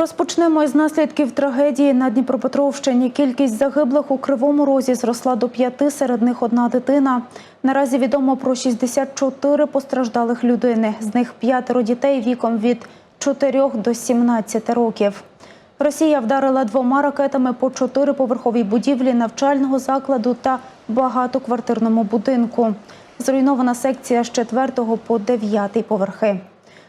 Розпочнемо із наслідків трагедії на Дніпропетровщині. Кількість загиблих у Кривому Розі зросла до п'яти, серед них одна дитина. Наразі відомо про 64 постраждалих людини. З них п'ятеро дітей віком від 4 до 17 років. Росія вдарила двома ракетами по чотириповерховій будівлі навчального закладу та багатоквартирному будинку. Зруйнована секція з 4 по 9 поверхи.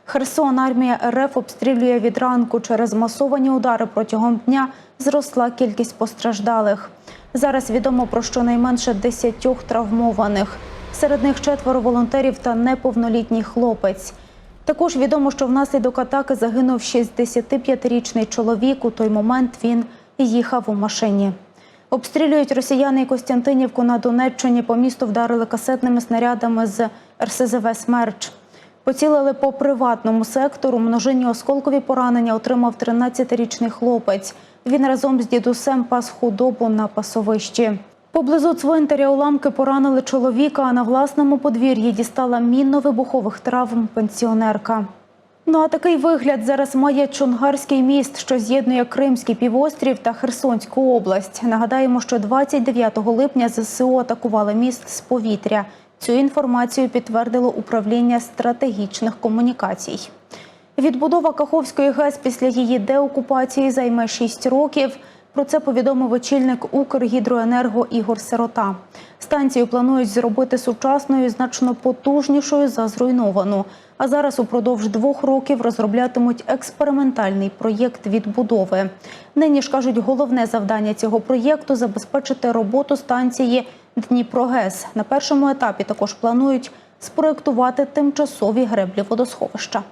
Херсон армія РФ обстрілює від ранку. Через масовані удари протягом дня зросла кількість постраждалих. Зараз відомо про щонайменше 10 травмованих. Серед них четверо волонтерів та неповнолітній хлопець. Також відомо, що внаслідок атаки загинув 65-річний чоловік. У той момент він їхав у машині. Обстрілюють росіяни і Костянтинівку на Донеччині. По місту вдарили касетними снарядами з РСЗВ «Смерч». Поцілили по приватному сектору. Множинні осколкові поранення отримав 13-річний хлопець. Він разом з дідусем пас худобу на пасовищі. Поблизу цвинтаря уламки поранили чоловіка, а на власному подвір'ї дістала мінно-вибухових травм пенсіонерка. Ну а такий вигляд зараз має Чонгарський міст, що з'єднує Кримський півострів та Херсонську область. Нагадаємо, що 29 липня ЗСУ атакували міст з повітря. Цю інформацію підтвердило управління стратегічних комунікацій. Відбудова Каховської ГЕС після її деокупації займе 6 років. Про це повідомив очільник Укргідроенерго Ігор Сирота. Станцію планують зробити сучасною, значно потужнішою за зруйновану. А зараз упродовж двох років розроблятимуть експериментальний проєкт відбудови. Нині ж кажуть, головне завдання цього проєкту забезпечити роботу станції Дніпрогес. На першому етапі також планують спроектувати тимчасові греблі водосховища.